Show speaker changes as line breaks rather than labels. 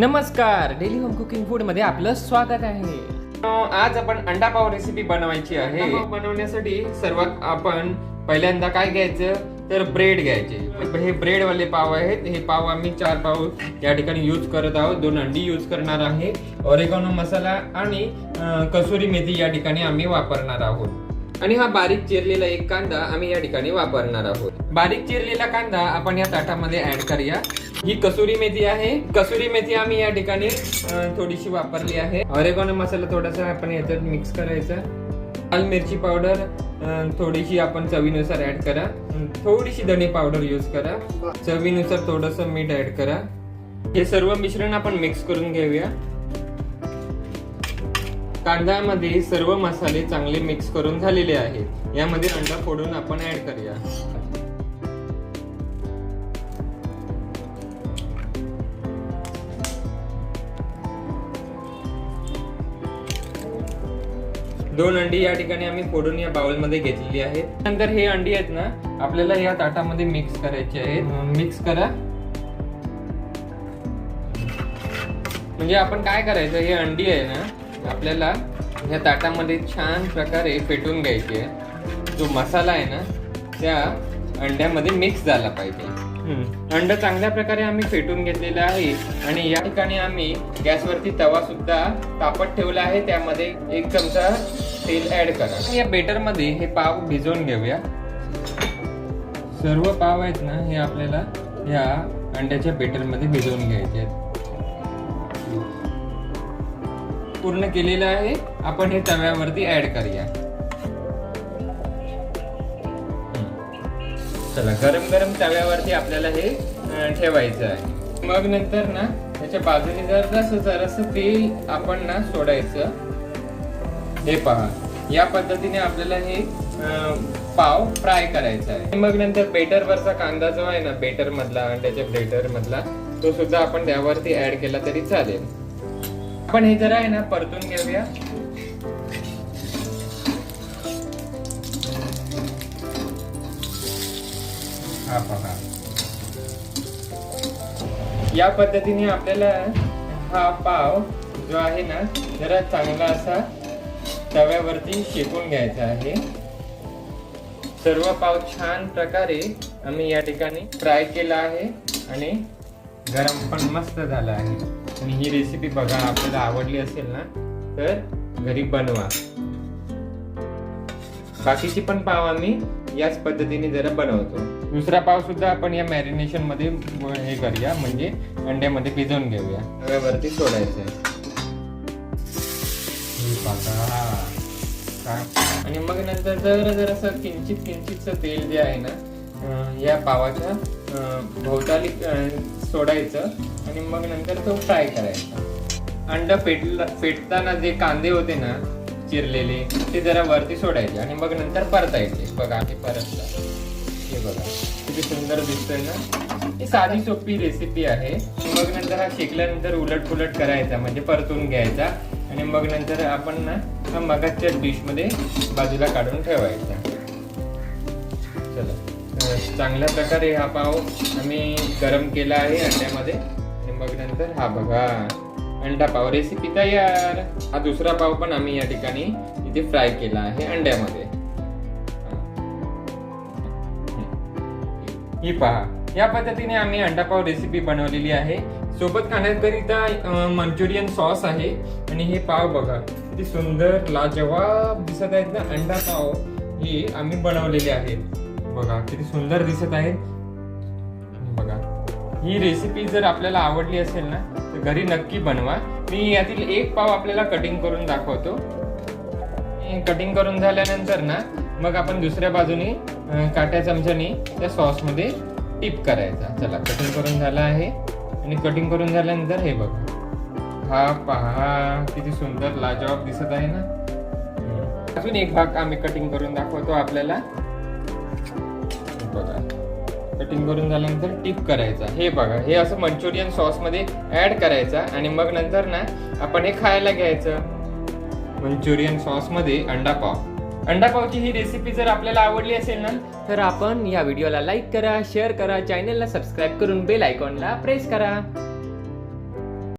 नमस्कार daily home cooking फूडमध्ये आपलं स्वागत आहे. आज आपण अंडा पाव रेसिपी बनवायची आहे. बनवण्यासाठी सर्वात आपण पहिल्यांदा काय घ्यायचं? तर ब्रेड घ्यायचे. हे ब्रेड वाले पाव आहेत. हे पाव आम्ही चार पाव या ठिकाणी यूज करत आहोत. दोन अंडी यूज करणार आहे. ऑरेगॉनो मसाला आणि कसुरी मेथी या ठिकाणी आम्ही वापरणार आहोत. आणि हा बारीक चिरलेला एक कांदा आम्ही या ठिकाणी वापरणार आहोत. बारीक चिरलेला कांदा आपण या ताटामध्ये ऍड करूया. ही कसुरी मेथी आहे. कसुरी मेथी आम्ही या ठिकाणी थोडीशी वापरली आहे. ऑरेगॉनो मसाला थोडासा आपण याच्यात मिक्स करायचा. लाल मिरची पावडर थोडीशी आपण चवीनुसार ऍड करा. थोडीशी धणे पावडर यूज करा. चवीनुसार थोडस मीठ ऍड करा. हे सर्व मिश्रण आपण मिक्स करून घेऊया. कांद्यामध्ये सर्व मसाले चांगले मिक्स करून झालेले आहेत. यामध्ये अंडा फोडून आपण ऍड करूया. दोन अंडी या ठिकाणी आम्ही फोडून या बाउलमध्ये घेतलेली आहेत. नंतर हे अंडी आहेत ना आपल्याला या ताटामध्ये मिक्स करायचे आहेत. मिक्स करा. म्हणजे आपण काय करायचं हे अंडी आहे ना आपल्याला या ताटामध्ये छान प्रकारे फेटून घ्यायची आहे. जो मसाला आहे ना त्या अंड्यामध्ये मिक्स झाला पाहिजे. अंड चांगल्या प्रकारे आम्ही फेटून घेतलेलं आहे आणि या ठिकाणी आम्ही गॅसवरती तवा सुद्धा तापत ठेवला आहे. त्यामध्ये एक चमचा तेल ऍड करा. या बेटरमध्ये हे पाव भिजवून घेऊया. सर्व पाव आहेत ना हे आपल्याला या अंड्याच्या बेटरमध्ये भिजवून घ्यायचे आहेत. पूर्ण केलेलं आहे. आपण हे तव्यावरती ऍड करूया. चला गरम गरम तव्यावरती आपल्याला हे ठेवायचं आहे. मग नंतर ना त्याच्या बाजूने जर जरास तेल आपण ना सोडायचं हे पहा. या पद्धतीने आपल्याला हे पाव फ्राय करायचा आहे. मग नंतर बेटर वरचा कांदा जो आहे ना बेटर मधला अंड्याच्या बेटर मधला तो सुद्धा आपण त्यावरती ऍड केला तरी चालेल. आपण हे जरा आहे ना परतून घेऊया. हा पहा. या पद्धतीने आपल्याला हा पाव जो आहे ना जरा चांगला असा तव्यावरती शेकून घ्यायचं आहे. सर्व पाव छान प्रकारे आम्ही या ठिकाणी फ्राय केला आहे आणि गरम पण मस्त झाला आहे. आणि ही रेसिपी बघा आपल्याला आवडली असेल ना तर घरी बनवा. बाकीची पण पाव आम्ही याच पद्धतीने जरा बनवतो. दुसरा पाव सुद्धा आपण या मॅरिनेशनमध्ये हे करूया म्हणजे अंड्यामध्ये भिजवून घेऊया. तव्यावरती सोडायचं आहे. आणि मग नंतर जर जर असं किंचित किंचितचं तेल जे आहे ना या पावाच्या भोवताली सोडायचं आणि मग नंतर तो फ्राय करायचा. अंड पेटला पेटताना जे कांदे होते ना चिरलेले ते जरा वरती सोडायचे आणि मग नंतर परतायचे. बघा ते परत हे बघा किती सुंदर दिसतोय ना. ही साधी सोपी रेसिपी आहे. मग नंतर हा शेकल्यानंतर उलट पुलट करायचा म्हणजे परतून घ्यायचा. आणि मग नंतर आपण ना हा मगाच्या डिशमध्ये बाजूला काढून ठेवायचा. चला. चांगल्या प्रकारे हा पाव आम्ही गरम केला आहे अंड्यामध्ये. आणि मग नंतर हा बघा अंडा पाव रेसिपी तयार. हा दुसरा पाव पण आम्ही या ठिकाणी इथे फ्राय केला आहे अंड्यामध्ये. ही. पहा. या पद्धतीने आम्ही अंडा पाव रेसिपी बनवलेली आहे. सोबत खाण्याकरिता मंचुरियन सॉस आहे. आणि हे पाव बघा किती सुंदर लाजवाब दिसत आहेत ना अंडा पाव. हे आम्ही बनवलेले आहेत. बघा किती सुंदर दिसत आहेत. बघा ही रेसिपी जर आपल्याला आवडली असेल ना तर घरी नक्की बनवा. मी यातील एक पाव आपल्याला कटिंग करून दाखवतो. कटिंग करून झाल्यानंतर ना मग आपण दुसऱ्या बाजूने काट्या चमच्याने त्या सॉसमध्ये टिप करायचा. चला कटिंग करून झाला आहे. आणि कटिंग करून झाल्यानंतर हे बघा. हा पहा किती सुंदर लाजवाब दिसत आहे ना. अजून एक भाग आम्ही कटिंग करून दाखवतो आपल्याला. बघा. कटिंग करून झाल्यानंतर टिप करायचा. हे बघा हे असं मंचुरियन सॉसमध्ये ऍड करायचा आणि मग नंतर ना आपण हे खायला घ्यायचं. मंचुरियन सॉसमध्ये अंडा पाव. अंडा पावची ही रेसिपी जर आपल्याला आवडली असेल ना तर आपण या व्हिडिओला लाईक करा शेअर करा चॅनलला सबस्क्राईब करून बेल आयकॉनला प्रेस करा.